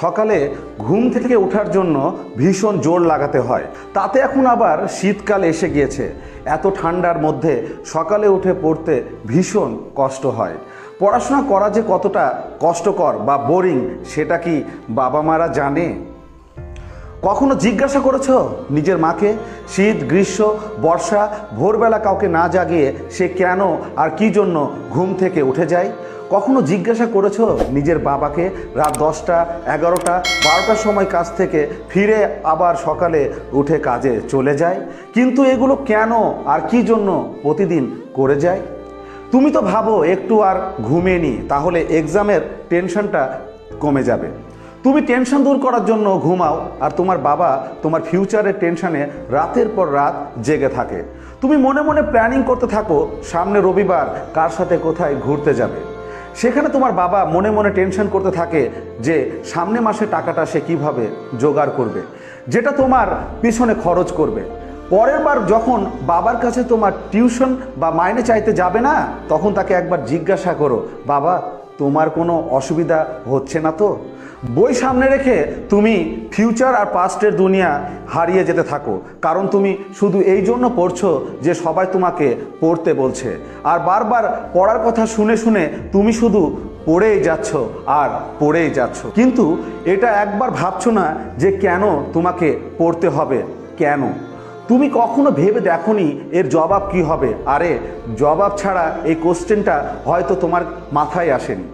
সকালে ঘুম থেকে ওঠার জন্য ভীষণ জোর লাগাতে হয়। তাতে এখন আবার শীতকাল এসে গিয়েছে। এত ঠান্ডার মধ্যে সকালে উঠে পড়তে ভীষণ কষ্ট হয়। পড়াশোনা করা যে কতটা কষ্টকর বা বোরিং, সেটা কি বাবা মারা জানে? কখনো জিজ্ঞাসা করেছ? নিজের মাকে? শীত, গ্রীষ্ম, বর্ষা, ভোরবেলা কাউকে না জাগিয়ে সে কেন আর কি জন্য ঘুম থেকে উঠে যায়? কখনো জিজ্ঞাসা করেছ নিজের বাবাকে? রাত দশটা, এগারোটা, বারোটার সময় কাজ থেকে ফিরে আবার সকালে উঠে কাজে চলে যায়? কিন্তু এগুলো কেন আর কি জন্য প্রতিদিন করে যায়? তুমি তো ভাবো একটু আর ঘুমিয়ে নি, তাহলে এক্সামের টেনশনটা কমে যাবে। তুমি টেনশন দূর করার জন্য ঘুমাও, আর তোমার বাবা তোমার ফিউচারের টেনশনে রাতের পর রাত জেগে থাকে। তুমি মনে মনে প্ল্যানিং করতে থাকো, সামনে রবিবার কার সাথে কোথায় ঘুরতে যাবে। সেখানে তোমার বাবা মনে মনে টেনশন করতে থাকে যে সামনে মাসে টাকাটা সে কীভাবে জোগাড় করবে, যেটা তোমার পিছনে খরচ করবে। পরের বার যখন বাবার কাছে তোমার টিউশন বা মাইনে চাইতে যাবে না, তখন তাকে একবার জিজ্ঞাসা করো, বাবা, তোমার কোনো অসুবিধা হচ্ছে না তো? বই সামনে রেখে তুমি ফিউচার আর পাস্টের দুনিয়া হারিয়ে যেতে থাকো। কারণ তুমি শুধু এই জন্য পড়ছো যে সবাই তোমাকে পড়তে বলছে। আর বারবার পড়ার কথা শুনে শুনে তুমি শুধু পড়েই যাচ্ছ আর পড়েই যাচ্ছ। কিন্তু এটা একবার ভাবছ না যে কেন তোমাকে পড়তে হবে? কেন? তুমি কখনো ভেবে দেখোনি এর জবাব কি হবে? আরে, জবাব ছাড়া এই কোশ্চেনটা হয়তো তোমার মাথায় আসেনি।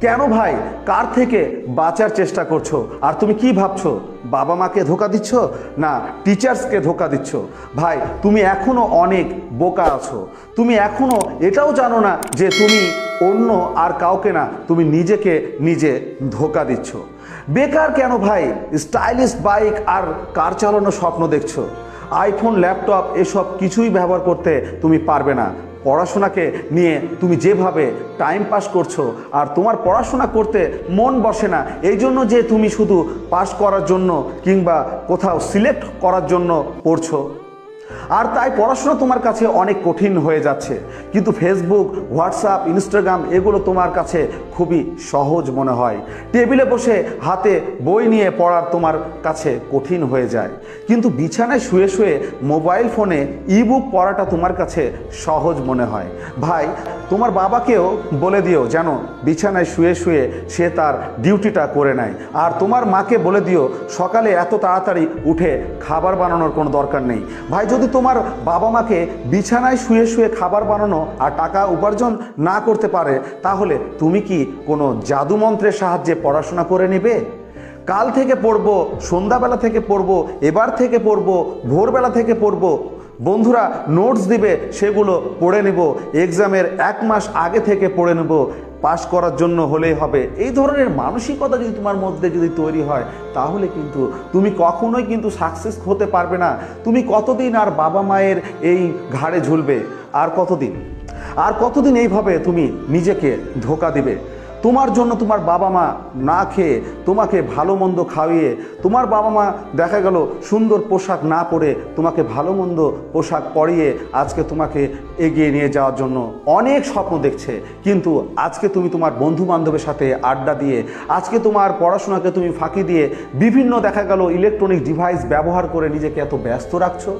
কেন ভাই? কার থেকে বাঁচার চেষ্টা করছ? আর তুমি কি ভাবছ? বাবা মাকে ধোকা দিচ্ছ? না টিচার্সকে ধোকা দিচ্ছ? ভাই, তুমি এখনও অনেক বোকা আছো। তুমি এখনও এটাও জানো না যে তুমি অন্য আর কাউকে না, তুমি নিজেকে নিজে ধোকা দিচ্ছ। বেকার কেন ভাই? স্টাইলিশ বাইক আর কার চালানোর স্বপ্ন দেখছ? আইফোন ল্যাপটপ এসব কিছুই ব্যবহার করতে তুমি পারবে না। পড়াশোনাকে নিয়ে তুমি যেভাবে টাইম পাস করছ আর তোমার পড়াশোনা করতে মন বসে না, এই জন্য যে তুমি শুধু পাস করার জন্য কিংবা কোথাও সিলেক্ট করার জন্য পড়ছো। আর তাই পড়াশোনা তোমার কাছে অনেক কঠিন হয়ে যাচ্ছে। কিন্তু ফেসবুক হোয়াটসঅ্যাপ ইনস্টাগ্রাম এগুলো তোমার কাছে খুবই সহজ মনে হয়। টেবিলে বসে হাতে বই নিয়ে পড়ার তোমার কাছে কঠিন হয়ে যায়। কিন্তু বিছানায় শুয়ে শুয়ে মোবাইল ফোনে ইবুক পড়াটা তোমার কাছে সহজ মনে হয়। ভাই, তোমার বাবাকেও বলে দিও যেন বিছানায় শুয়ে শুয়ে সে তার ডিউটিটা করে নেয়। আর তোমার মাকে বলে দিও সকালে এত তাড়াতাড়ি উঠে খাবার বানানোর কোনো দরকার নেই। ভাই, যদি তোমার বাবা মাকে বিছানায় শুয়ে শুয়ে খাবার বানানো আর টাকা উপার্জন না করতে পারে, তাহলে তুমি কি কোনো জাদুমন্ত্রের সাহায্যে পড়াশোনা করে নেবে? কাল থেকে পড়ব, সন্ধ্যাবেলা থেকে পড়ব, এবার থেকে পড়ব, ভোরবেলা থেকে পড়ব বন্ধুরা নোটস দিবে, সেগুলো পড়ে নেব। এক্সামের এক মাস আগে থেকে পড়ে নেব। পাশ করার জন্য হলেই হবে। এই ধরনের মানসিকতা যদি তোমার মধ্যে যদি তৈরি হয়, তাহলে কিন্তু তুমি কখনোই কিন্তু সাকসেস হতে পারবে না। তুমি কতদিন আর বাবা মায়ের এই ঘাড়ে ঝুলবে? আর কতদিন? আর কতদিন এইভাবে তুমি নিজেকে ধোকা দিবে? তোমার জন্য তোমার বাবা মা না খেয়ে, তোমাকে ভালো মন্দ খাওয়িয়ে, তোমার বাবা মা দেখা গেল সুন্দর পোশাক না পরে তোমাকে ভালো মন্দ পোশাক পরিয়ে আজকে তোমাকে এগিয়ে নিয়ে যাওয়ার জন্য অনেক স্বপ্ন দেখছে। কিন্তু আজকে তুমি তোমার বন্ধু বান্ধবের সাথে আড্ডা দিয়ে, আজকে তোমার পড়াশোনাকে তুমি ফাঁকি দিয়ে, বিভিন্ন দেখা গেল ইলেকট্রনিক ডিভাইস ব্যবহার করে নিজেকে এত ব্যস্ত রাখছো।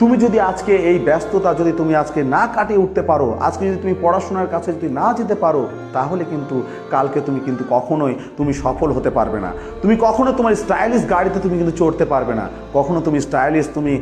তুমি যদি আজকে এই ব্যস্ততা যদি তুমি আজকে না কাটিয়ে উঠতে পারো, আজকে যদি তুমি পড়াশোনার কাছে যদি না যেতে পারো, তাহলে কিন্তু কালকে তুমি কিন্তু কখনোই তুমি সফল হতে পারবে না। তুমি কখনো তোমার স্টাইলিশ গাড়িতে তুমি কিন্তু চড়তে পারবে না। কখনো তুমি স্টাইলিশ তুমি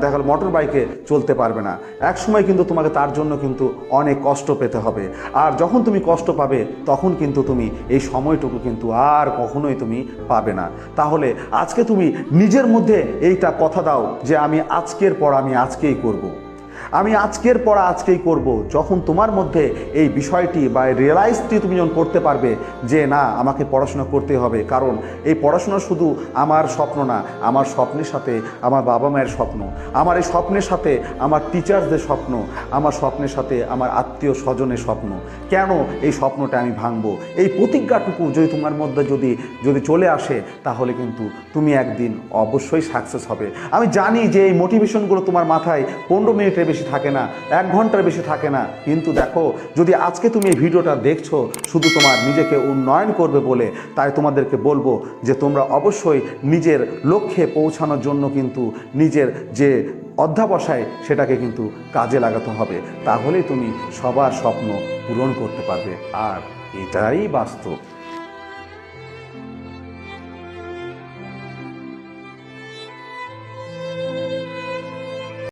দেখা গেলো মোটর বাইকে চলতে পারবে না। এক সময় কিন্তু তোমাকে তার জন্য কিন্তু অনেক কষ্ট পেতে হবে। আর যখন তুমি কষ্ট পাবে, তখন কিন্তু তুমি এই সময়টুকু কিন্তু আর কখনোই তুমি পাবে না। তাহলে আজকে তুমি নিজের মধ্যে এইটা কথা দাও যে আমি আজকের পর আমি আজকেই করব। আমি আজকের পর আজকেই করব। যখন তোমার মধ্যে এই বিষয়টি বা রিয়েলাইজটি তুমি যখন করতে পারবে যে, না, আমাকে পড়াশোনা করতে হবে। কারণ এই পড়াশোনা শুধু আমার স্বপ্ন না, আমার স্বপ্নের সাথে আমার বাবা মায়ের স্বপ্ন, আমার এই স্বপ্নের সাথে আমার টিচার্সদের স্বপ্ন, আমার স্বপ্নের সাথে আমার আত্মীয় স্বজনের স্বপ্ন। কেন এই স্বপ্নটা আমি ভাঙবো? এই প্রতিজ্ঞাটুকু যদি তোমার মধ্যে যদি যদি চলে আসে, তাহলে কিন্তু তুমি একদিন অবশ্যই সাকসেস হবে। আমি জানি যে এই মোটিভেশনগুলো তোমার মাথায় পনেরো মিনিটের বেশি থাকে না, এক ঘণ্টার বেশি থাকে না। কিন্তু দেখো, যদি আজকে তুমি এই ভিডিওটা দেখছ, শুধু তোমার নিজেকে উন্নয়ন করবে বলে, তাই তোমাদেরকে বলব যে তোমরা অবশ্যই নিজের লক্ষ্যে পৌঁছানোর জন্য কিন্তু নিজের যে অধ্যাবসায়, সেটাকে কিন্তু কাজে লাগাতে হবে। তাহলেই তুমি সবার স্বপ্ন পূরণ করতে পারবে। আর এটাই বাস্তব।